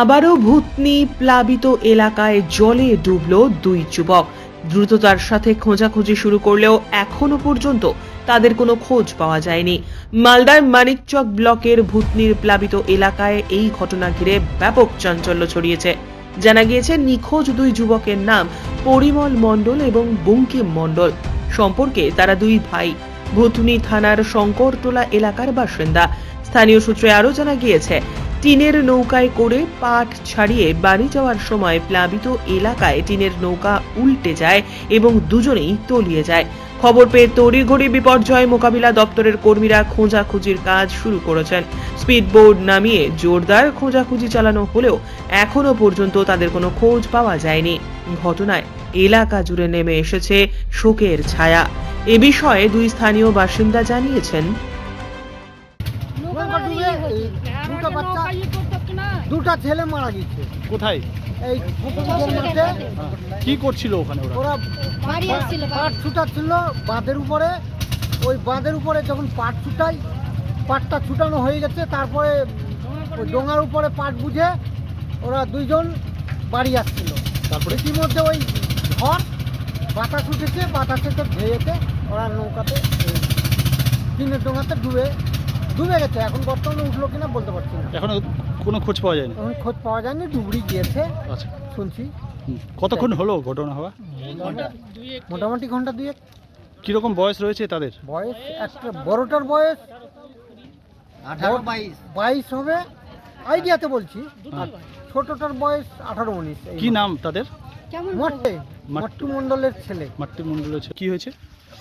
আবারও ভূতনি প্লাবিত এলাকায় জলে ডুবল দুই যুবক। দ্রুততার সাথে খোঁজাখুঁজি শুরু করলেও এখনও পর্যন্ত তাদের কোনো খোঁজ পাওয়া যায়নি। মালদার মানিকচক ব্লকের ভূতনির প্লাবিত এলাকায় এই ঘটনা ঘিরে ব্যাপক চাঞ্চল্য ছড়িয়েছে। জানা গিয়েছে, নিখোঁজ দুই যুবকের নাম পরিমল মণ্ডল এবং বঙ্কিম মণ্ডল। সম্পর্কে তারা দুই ভাই। ভুতনি থানার শঙ্করটোলা এলাকার বাসিন্দা। স্থানীয় সূত্রে আরও জানা গিয়েছে টিনের নৌকায় করে পাট ছাড়িয়ে বাড়ি যাওয়ার সময় প্লাবিত এলাকায় টিনের নৌকা উল্টে যায় এবং দুজনেই তলিয়ে যায়। খবর পেয়ে তড়িঘড়ি বিপর্যয় মোকাবিলা দপ্তরের কর্মীরা খোঁজাখুঁজির কাজ শুরু করেছেন। স্পিড বোর্ড নামিয়ে জোরদার খোঁজাখুঁজি চালানো হলেও এখনও পর্যন্ত তাদের কোনো খোঁজ পাওয়া যায়নি। ঘটনায় এলাকা জুড়ে নেমে এসেছে শোকের ছায়া। এ বিষয়ে দুই স্থানীয় বাসিন্দা জানিয়েছেন নৌকা ডুবে এই দুটো বাচ্চা দুটা ছেলে মারা গেছে কোথায়? এই মাঠে কি করছিল ওখানে ওরা? পাট ছুটাচ্ছিল বাঁধের উপরে। ওই বাঁধের উপরে যখন পাট ছুটাই পাটটা ছুটানো হয়ে গেছে তারপরে ওই ডোঙার উপরে পাট বুঝে ওরা দুইজন বাড়ি আসছিল। তারপরে? ইতিমধ্যে ওই ঝড় বাতাস উঠেছে বাতাসেতে ভেয়েতে ওরা নৌকাতে টিনের ডোঙাতে ডুবে ডুবে গেছে এখন বর্তমানে উঠল কিনা বলতে পারছি না। এখনও কোনো খোঁজ পাওয়া যায়নি? এখন খোঁজ পাওয়া যায়নি ডুবড়ি গিয়েছে আচ্ছা। শুনছি। কতক্ষণ হলো ঘটনা হওয়া? মোটামুটি ঘণ্টা দুয়েক। কীরকম বয়স রয়েছে তাদের? বয়স একটা বড়টার বয়স। আঠারো বাইশ। বাইশ হবে আইডিয়াতে বলছি। আর ছোটটার বয়স আঠারো উনিশ কি নাম তাদের? কেমন মাট্টু। মট্টু। মণ্ডলের ছেলে। মাতৃ মন্ডলের ছে- কি হয়েছে?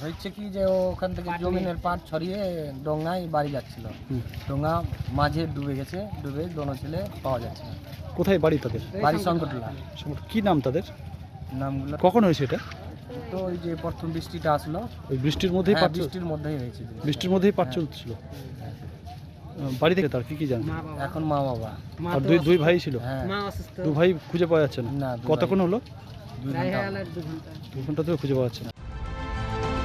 হয়েছে কি যে ও ওখান থেকে জমিনের পাট ছড়িয়ে ডোঙায় বাড়ি যাচ্ছিল। ডোঙা মাঝে ডুবে গেছে ডুবে দোনো ছেলে পাওয়া যাচ্ছে না। কোথায় বাড়ি তাদের? বাড়ি সংকটলা। কি নাম তাদের? নামগুলো কখন হয়েছে এটা? তো ওই যে প্রথম বৃষ্টিটা আসলো। ওই বৃষ্টির মধ্যেই হ্যাঁ, পাট বৃষ্টির মধ্যেই হয়েছে বৃষ্টির মধ্যেই পাট হ্যাঁ। চলছিল। বাড়ি থেকে তার কি কি জানেন এখন মা বাবা। আর দুই দুই ভাই ছিল? হ্যাঁ। দু ভাই খুঁজে পাওয়া যাচ্ছে না। কতক্ষণ হলো? দুই ঘণ্টা। দু ঘণ্টা ধরে খুঁজে পাওয়া যাচ্ছে না।